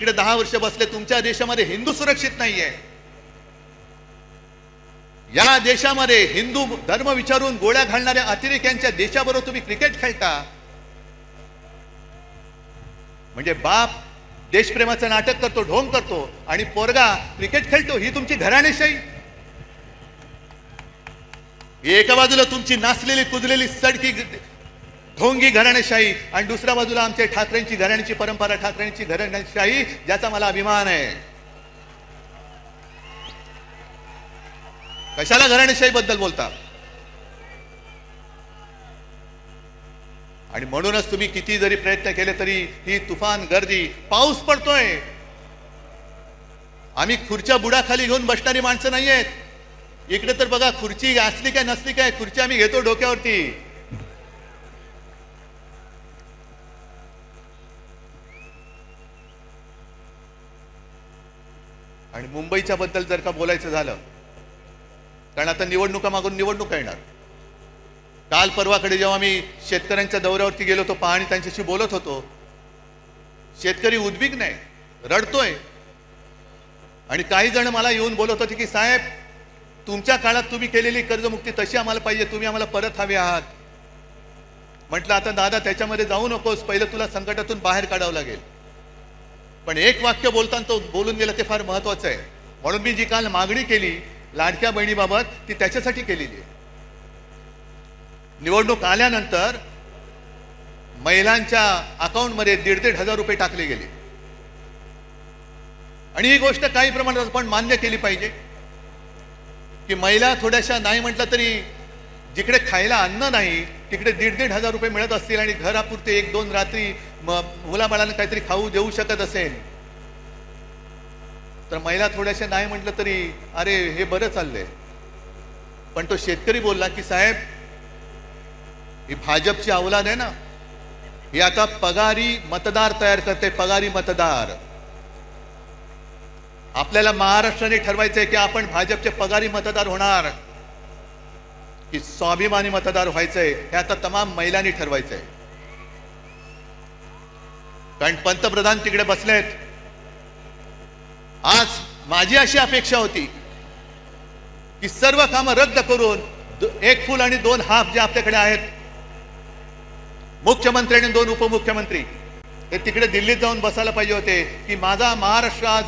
इकडे दहा वर्ष बसले तुमच्या देशामध्ये हिंदू सुरक्षित नाहीये. या देशामध्ये हिंदू धर्म विचारून गोळ्या घालणाऱ्या अतिरेक्यांच्या देशाबरोबर तुम्ही क्रिकेट खेळता. म्हणजे बाप देशप्रेमाचं नाटक करतो ढोंग करतो आणि पोरगा क्रिकेट खेळतो ही तुमची घराणेशाही. एका बाजूला तुमची नाचलेली कुजलेली सडकी ढोंगी घराणेशाही आणि दुसऱ्या बाजूला आमच्या ठाकरेंची घराण्याची परंपरा ठाकरेंची घराणेशाही ज्याचा मला अभिमान आहे. कशाला घराणेशाही बद्दल बोलता? आणि म्हणूनच तुम्ही किती जरी प्रयत्न केले तरी ही तुफान गर्दी पाऊस पडतोय. आम्ही खुर्च्या बुडाखाली घेऊन बसणारी माणसं नाहीयेत. इकडे तर बघा खुर्ची असली काय नसली काय खुर्ची आम्ही घेतो डोक्यावरती. आणि मुंबईच्या बद्दल जर का बोलायचं झालं कारण आता निवडणुका मागून निवडणुका येणार. काल परवाकडे जेव्हा मी शेतकऱ्यांच्या दौऱ्यावरती गेलो होतो पाहणी त्यांच्याशी बोलत होतो शेतकरी उद्विग्न आहे रडतोय. आणि काही जण मला येऊन बोलत होते की साहेब तुमच्या काळात तुम्ही केलेली कर्जमुक्ती तशी आम्हाला पाहिजे तुम्ही आम्हाला परत हवे आहात. म्हटलं आता दादा त्याच्यामध्ये जाऊ नकोस पहिलं तुला संकटातून बाहेर काढावं लागेल. पण एक वाक्य बोलताना तो बोलून गेलं ते फार महत्वाचं आहे. म्हणून मी जी काल मागणी केली लाडक्या बहिणीबाबत ती त्याच्यासाठी केलेली आहे. निवडणूक आल्यानंतर महिलांच्या अकाउंटमध्ये दीड दीड हजार रुपये टाकले गेले. आणि ही गोष्ट काही प्रमाणात आपण मान्य केली पाहिजे. की महिला थोड्याशा नाही म्हटलं तरी जिकडे खायला अन्न नाही तिकडे दीड दीड हजार रुपये मिळत असतील आणि घरापुरते एक दोन रात्री मुलाबाळांना काहीतरी खाऊ देऊ शकत असेल. तर महिला थोड्याशा नाही म्हटलं तरी अरे हे बरं चाललंय. पण तो शेतकरी बोलला की साहेब ही भाजपची अवलाद आहे ना. ही आता पगारी मतदार तयार करते पगारी मतदार. आपल्याला महाराष्ट्राने ठरवायचंय की आपण भाजपचे पगारी मतदार होणार. की स्वाभिमानी मतदार व्हायचंय हे आता तमाम महिलांनी ठरवायचंय. कारण पंतप्रधान तिकडे बसलेत आज माझी अशी अपेक्षा होती की सर्व कामं रद्द करून एक फुल आणि दोन हाफ जे आपल्याकडे आहेत मुख्यमंत्री आणि दोन उपमुख्यमंत्री हे तिकडे दिल्लीत जाऊन बसायला पाहिजे होते की माझा महाराष्ट्र आज